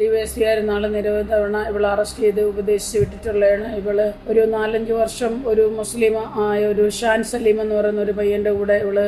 ഡിവൈഎസ്പിക്കാർ നാളെ നിരവധി തവണ ഇവളെ അറസ്റ്റ് ചെയ്ത് ഉപദേശിച്ച് വിട്ടിട്ടുള്ളതാണ് ഇവൾ ഒരു നാലഞ്ച് വർഷം ഒരു മുസ്ലിം ആയ ഒരു ഷാൻ സലീം എന്ന് പറയുന്ന ഒരു പയ്യന്റെ കൂടെ ഇവൾ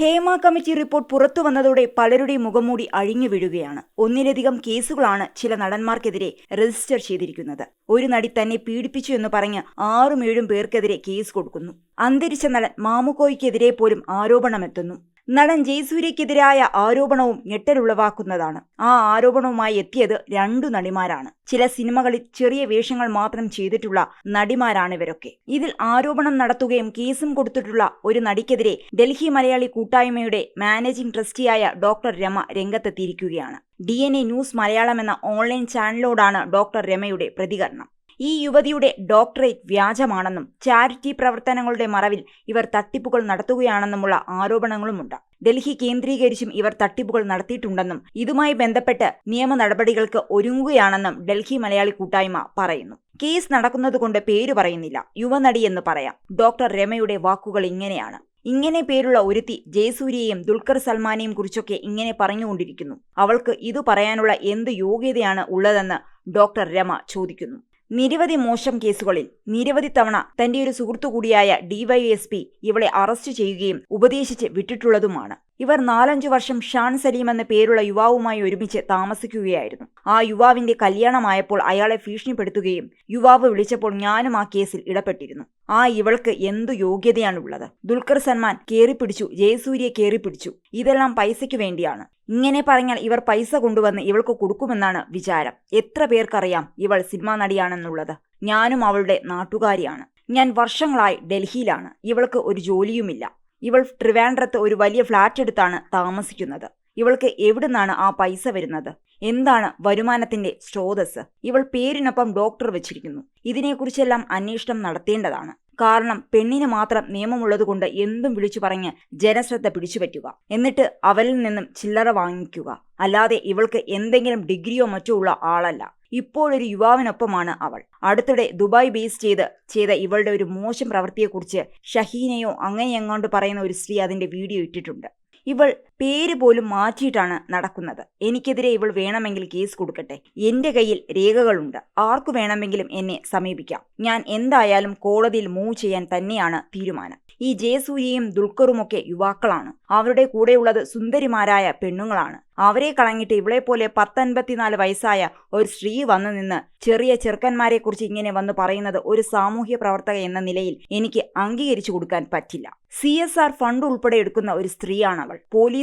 ഹേമ കമ്മിറ്റി റിപ്പോർട്ട് പുറത്തു വന്നതോടെ പലരുടെയും മുഖംമൂടി അഴിഞ്ഞു വീഴുകയാണ്. ഒന്നിലധികം കേസുകളാണ് ചില നടന്മാർക്കെതിരെ രജിസ്റ്റർ ചെയ്തിരിക്കുന്നത്. ഒരു നടി തന്നെ പീഡിപ്പിച്ചു എന്ന് പറഞ്ഞ് ആറും ഏഴും പേർക്കെതിരെ കേസ് കൊടുക്കുന്നു. അന്തരിച്ച നടൻ മാമുക്കോയ്ക്കെതിരെ പോലും ആരോപണമെത്തുന്നു നടൻ ജയസൂര്യക്കെതിരായ ആരോപണവും ഞെട്ടലുളവാക്കുന്നതാണ്. ആ ആരോപണവുമായി എത്തിയത് രണ്ടു നടിമാരാണ്. ചില സിനിമകളിൽ ചെറിയ വേഷങ്ങൾ മാത്രം ചെയ്തിട്ടുള്ള നടിമാരാണ് ഇവരൊക്കെ. ഇതിൽ ആരോപണം നടത്തുകയും കേസും കൊടുത്തിട്ടുള്ള ഒരു നടിക്കെതിരെ ഡൽഹി മലയാളി കൂട്ടായ്മയുടെ മാനേജിംഗ് ട്രസ്റ്റിയായ ഡോക്ടർ രമ രംഗത്തെത്തിയിരിക്കുകയാണ്. ഡി ന്യൂസ് മലയാളം എന്ന ഓൺലൈൻ ചാനലോടാണ് ഡോക്ടർ രമയുടെ പ്രതികരണം. ഈ യുവതിയുടെ ഡോക്ടറേറ്റ് വ്യാജമാണെന്നും ചാരിറ്റി പ്രവർത്തനങ്ങളുടെ മറവിൽ ഇവർ തട്ടിപ്പുകൾ നടത്തുകയാണെന്നുമുള്ള ആരോപണങ്ങളുമുണ്ട്. ഡൽഹി കേന്ദ്രീകരിച്ചും ഇവർ തട്ടിപ്പുകൾ നടത്തിയിട്ടുണ്ടെന്നും ഇതുമായി ബന്ധപ്പെട്ട് നിയമ നടപടികൾക്ക് ഒരുങ്ങുകയാണെന്നും ഡൽഹി മലയാളി കൂട്ടായ്മ പറയുന്നു. കേസ് നടക്കുന്നതുകൊണ്ട് പേര് പറയുന്നില്ല. യുവനടി എന്ന് പറയാം. ഡോക്ടർ രമയുടെ വാക്കുകൾ ഇങ്ങനെയാണ്. ഇങ്ങനെ പേരുള്ള ഒരുത്തി ജയസൂര്യയെയും ദുൽഖർ സൽമാനെയും കുറിച്ചൊക്കെ ഇങ്ങനെ പറഞ്ഞുകൊണ്ടിരിക്കുന്നു. അവൾക്ക് ഇതു പറയാനുള്ള എന്ത് യോഗ്യതയാണ് ഉള്ളതെന്ന് ഡോക്ടർ രമ ചോദിക്കുന്നു. നിരവധി മോശം കേസുകളിൽ നിരവധി തവണ തന്റെ ഒരു സുഹൃത്തു കൂടിയായ ഡിവൈഎസ്പി ഇവളെ അറസ്റ്റ് ചെയ്യുകയും ഉപദേശിച്ച് വിട്ടിട്ടുള്ളതുമാണ്. ഇവർ നാലഞ്ചു വർഷം ഷാൻ സലീം എന്ന പേരുള്ള യുവാവുമായി ഒരുമിച്ച് താമസിക്കുകയായിരുന്നു. ആ യുവാവിന്റെ കല്യാണമായപ്പോൾ അയാളെ ഭീഷണിപ്പെടുത്തുകയും യുവാവ് വിളിച്ചപ്പോൾ ഞാനും ആ കേസിൽ ഇടപെട്ടിരുന്നു. ആ ഇവൾക്ക് എന്തു യോഗ്യതയാണുള്ളത്? ദുൽഖർ സൽമാൻ കേറിപ്പിടിച്ചു ജയസൂര്യെ കേറിപ്പിടിച്ചു. ഇതെല്ലാം പൈസയ്ക്ക് വേണ്ടിയാണ്. ഇങ്ങനെ പറഞ്ഞാൽ ഇവർ പൈസ കൊണ്ടുവന്ന് ഇവൾക്ക് കൊടുക്കുമെന്നാണ് വിചാരം. എത്ര പേർക്കറിയാം ഇവൾ സിനിമാ നടിയാണെന്നുള്ളത്. ഞാനും അവളുടെ നാട്ടുകാരിയാണ്. ഞാൻ വർഷങ്ങളായി ഡൽഹിയിലാണ്. ഇവൾക്ക് ഒരു ജോലിയുമില്ല. ഇവൾ ട്രിവാൻഡ്രത്ത് ഒരു വലിയ ഫ്ലാറ്റ് എടുത്താണ് താമസിക്കുന്നത്. ഇവൾക്ക് എവിടുന്നാണ് ആ പൈസ വരുന്നത്? എന്താണ് വരുമാനത്തിന്റെ സ്രോതസ് ഇവൾ പേരിനൊപ്പം ഡോക്ടർ വെച്ചിരിക്കുന്നു. ഇതിനെക്കുറിച്ചെല്ലാം അന്വേഷണം നടത്തേണ്ടതാണ്. കാരണം പെണ്ണിന് മാത്രം നിയമമുള്ളതുകൊണ്ട് എന്തും വിളിച്ചു പറഞ്ഞ് ജനശ്രദ്ധ പിടിച്ചുപറ്റുക എന്നിട്ട് അവരിൽ നിന്നും ചില്ലറ വാങ്ങിക്കുക. അല്ലാതെ ഇവൾക്ക് എന്തെങ്കിലും ഡിഗ്രിയോ മറ്റോ ഉള്ള ആളല്ല. ഇപ്പോഴൊരു യുവാവിനൊപ്പമാണ് അവൾ. അടുത്തിടെ ദുബായ് ബേസ് ചെയ്ത് ചെയ്ത ഇവളുടെ ഒരു മോശം പ്രവൃത്തിയെക്കുറിച്ച് ഷഹീനയോ അങ്ങനെയെങ്ങാണ്ട് പറയുന്ന ഒരു സ്ത്രീ അതിന്റെ വീഡിയോ ഇട്ടിട്ടുണ്ട്. ഇവൾ പേര് പോലും മാറ്റിയിട്ടാണ് നടക്കുന്നത്. എനിക്കെതിരെ ഇവൾ വേണമെങ്കിൽ കേസ് കൊടുക്കട്ടെ. എന്റെ കയ്യിൽ രേഖകളുണ്ട്. ആർക്കു വേണമെങ്കിലും എന്നെ സമീപിക്കാം. ഞാൻ എന്തായാലും കോടതിയിൽ മൂവ് ചെയ്യാൻ തന്നെയാണ് തീരുമാനം. ഈ ജയസൂര്യയും ദുൽഖറുമൊക്കെ യുവാക്കളാണ്. അവരുടെ കൂടെയുള്ളത് സുന്ദരിമാരായ പെണ്ണുങ്ങളാണ്. അവരെ കളഞ്ഞിട്ട് ഇവളെ പോലെ പത്തൻപത്തിനാല് വയസ്സായ ഒരു സ്ത്രീ വന്നു നിന്ന് ചെറിയ ചെറുക്കന്മാരെ കുറിച്ച് ഇങ്ങനെ വന്ന് പറയുന്നത് ഒരു സാമൂഹ്യ പ്രവർത്തക എന്ന നിലയിൽ എനിക്ക് അംഗീകരിച്ചു കൊടുക്കാൻ പറ്റില്ല. സി എസ് ആർ ഫണ്ട് ഉൾപ്പെടെ എടുക്കുന്ന ഒരു സ്ത്രീയാണ് അവൾ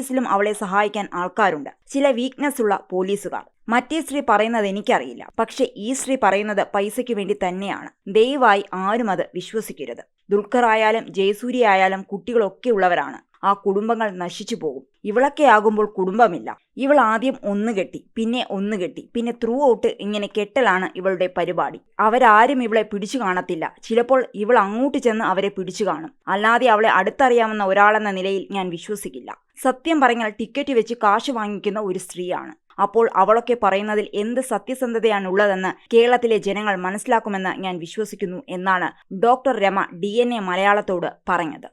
പോലീസിലും അവളെ സഹായിക്കാൻ ആൾക്കാരുണ്ട്. ചില വീക്ക്നെസ് ഉള്ള പോലീസുകാർ. മറ്റേ സ്ത്രീ പറയുന്നത് എനിക്കറിയില്ല. പക്ഷെ ഈ സ്ത്രീ പറയുന്നത് പൈസയ്ക്ക് വേണ്ടി തന്നെയാണ്. ദയവായി ആരും അത് വിശ്വസിക്കരുത്. ദുൽഖർ ആയാലും ജയസൂര്യ ആയാലും കുട്ടികളൊക്കെ ഉള്ളവരാണ്. ആ കുടുംബങ്ങൾ നശിച്ചു പോകും. ഇവളൊക്കെ ആകുമ്പോൾ കുടുംബമില്ല. ഇവൾ ആദ്യം ഒന്ന് കെട്ടി പിന്നെ ഒന്ന് കെട്ടി പിന്നെ ത്രൂ ഔട്ട് ഇങ്ങനെ കെട്ടലാണ് ഇവളുടെ പരിപാടി. അവരാരും ഇവളെ പിടിച്ചു കാണത്തില്ല. ചിലപ്പോൾ ഇവൾ അങ്ങോട്ട് ചെന്ന് അവരെ പിടിച്ചു കാണും. അല്ലാതെ അവളെ അടുത്തറിയാവുന്ന ഒരാളെന്ന നിലയിൽ ഞാൻ വിശ്വസിക്കില്ല. സത്യം പറഞ്ഞാൽ ടിക്കറ്റ് വെച്ച് കാശ് വാങ്ങിക്കുന്ന ഒരു സ്ത്രീയാണ്. അപ്പോൾ അവളൊക്കെ പറയുന്നതിൽ എന്ത് സത്യസന്ധതയാണുള്ളതെന്ന് കേരളത്തിലെ ജനങ്ങൾ മനസ്സിലാക്കുമെന്ന് ഞാൻ വിശ്വസിക്കുന്നു എന്നാണ് ഡോക്ടർ രമ ഡി മലയാളത്തോട് പറഞ്ഞത്.